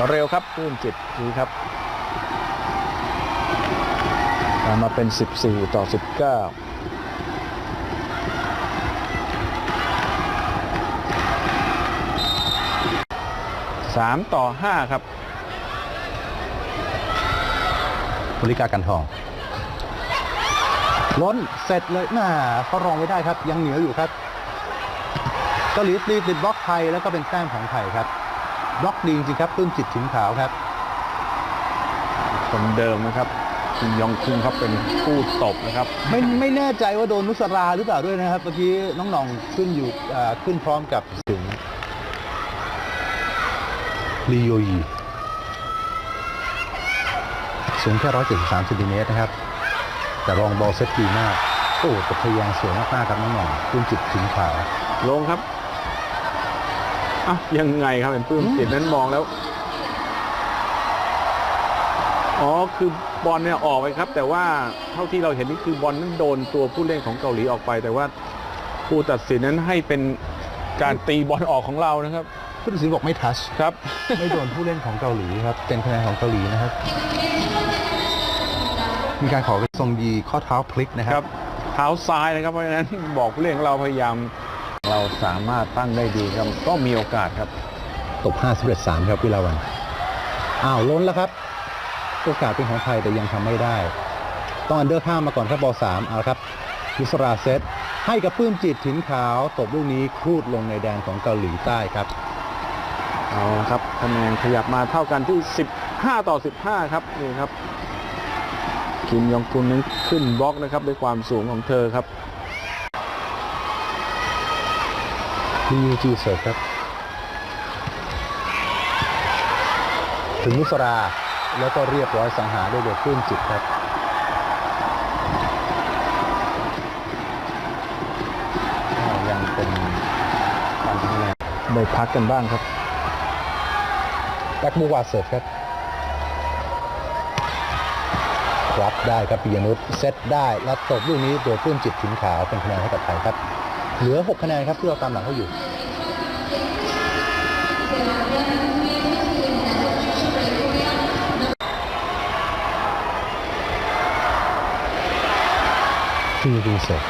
ก็เร็วครับปื้มจิตดีครับตามมาเป็น 14 ต่อ 19 3 ต่อ 5 ครับบริการกันทอง ล้นเสร็จเลยน่าเขารองไว้ได้ครับ ยังเหนืออยู่ครับเกาหลีตีติดบล็อกไทยแล้วก็เป็นแต้มของไทยครับ บล็อกดีจริงๆครับปลื้มจิตถินขาวครับ คนเดิมนะครับคิมยองคุงครับเป็นผู้ตบนะครับ ไม่ไม่แน่ใจว่าโดนนุสราหรือเปล่าด้วยนะครับเมื่อกี้น้องหน่องขึ้นอยู่อ่าขึ้นพร้อมกับถึงลีโยยีสูงแค่ 173เซนติเมตรนะครับ แต่รองบอลเซตดีมาก โอ้แต่พยายามสวยมากๆครับน้องหน่องปลื้มจิตถินขาวลงครับ อะยังไงครับเป็นปลื้มจิตนั้นมองแล้ว อ๋อคือบอลเนี่ยออกไปครับ แต่ว่าเท่าที่เราเห็นนี่คือบอลนั้นโดนตัวผู้เล่นของเกาหลีออกไป แต่ว่าผู้ตัดสินนั้นให้เป็นการตีบอลออกของเรานะครับผู้ตัดสินบอกไม่ทัชครับ ไม่โดนผู้เล่นของเกาหลีครับ เป็นคะแนนของเกาหลีนะครับ มีการขอไปทรงยีข้อเท้าพลิกนะคครัรับบเท้าซ้ายนะครับเพราะฉะนั้นบอกผู้เล่นของเราพยายาม เราสามารถตั้งได้ดีครับก็มีโอกาสครับ ตบ5 1 3ครับวิลาวันอ้าวล้นแล้วครับ โอกาสเป็นของไทยแต่ยังทำไม่ได้ ต้องอันเดอร์ข้ามมาก่อนครับบอลสามเอาละครับยุสราเซตให้กับปื้มจิตถินขาวตบลูกนี้ครูดลงในแดนของเกาหลีใต้ครับเอาละครับคะแนนขยับมาเท่ากันที่ 15 ต่อ 15 ครับนี่ครับ คิมยองกุนนั้นขึ้นบล็อกนะครับด้วยความสูงของเธอครับ มียูจีเสิร์ฟครับ ถึงนุสราแล้วก็เรียบร้อยสังหารด้วยโดดปลื้มจิตครับยังเป็นการทำคะแนได้พักกันบ้างครับแบ็กมูวาเสิร์ฟครับรับได้ครับปิยนุชเซตได้แล้วตบลูกนี้โดยปลื้มจิตถิงขาวเป็นคะแนนให้กับไทยครับ เหลือ 6 คะแนนครับที่เราตามหลังเขาอยู่ที่รีเซ็ต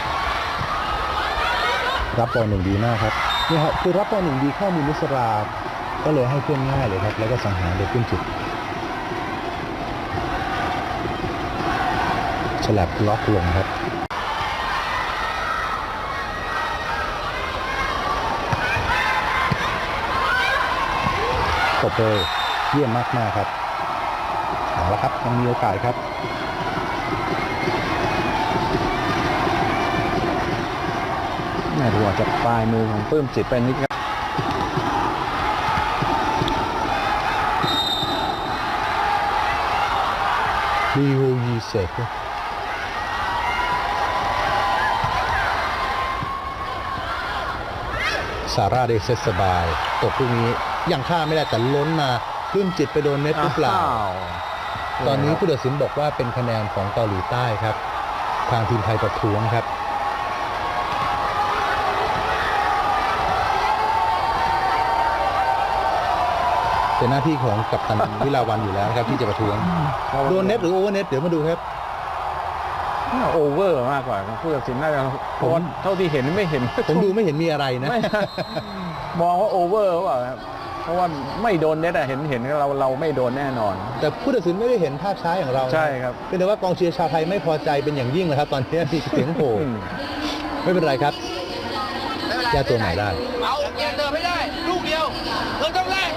รับบอลหนึ่งดีมากครับนี่ครับคือรับบอลหนึ่งดีเข้ามือนุสรา ก็เลยให้เพื่อนง่ายเลยครับ แล้วก็สังหารโดยขึ้นจุดฉลับล็อกลงครับ บเลย เยี่ยมมากมากๆครับเอาละครับยังมีโอกาสครับแม่ดูอาจะปลายมือของปื้มจิตไปนิดครับลีโฮยีเซก ซาร่าได้เซตสบาย ตกลูกนี้ยังฆ่าไม่ได้แต่ล้นมาปลื้มจิตไปโดนเน็ตหรือเปล่า ตอนนี้ผู้ตัดสินบอกว่าเป็นคะแนนของเกาหลีใต้ครับ ทางทีมไทยประท้วงครับเป็นหน้าที่ของกัปตันวิลาวันอยู่แล้วนะครับที่จะประท้วงโดนเน็ตหรือโอเวอร์เน็ตเดี๋ยวมาดูครับ โอเวอร์มากกว่าผู้ตัดสินน่าจะเพราะว่าเท่าที่เห็นไม่เห็น ผมดูไม่เห็นมีอะไรนะ ไม่มองว่าโอเวอร์หรือเปล่าครับเพราะว่าไม่โดนเน็ตอะเห็นเห็นเราเราไม่โดนแน่นอน แต่ผู้ตัดสินไม่ได้เห็นภาพช้าอย่างเรานะใช่ครับ เป็นแต่ว่ากองเชียร์ชาวไทยไม่พอใจเป็นอย่างยิ่งเลยครับ ตอนนี้มีเสียงโห่อืม ไม่เป็นไรครับ แก้ตัวใหม่ได้ เอาเกียร์เติมไม่ได้ ลูกเดียว เธอต้องแลก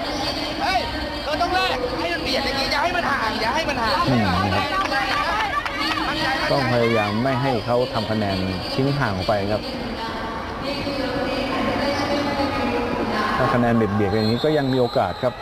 เฮ้ย เธอต้องแลกให้มันเบียดอย่างนี้อย่าให้มันห่าง อย่าให้มันห่าง อืมนะครับ ต้องพยายามไม่ให้เขาทำคะแนนทิ้งห่างออกไปครับ ถ้าคะแนนเบียดเบียดอย่างนี้ก็ยังมีโอกาสครับ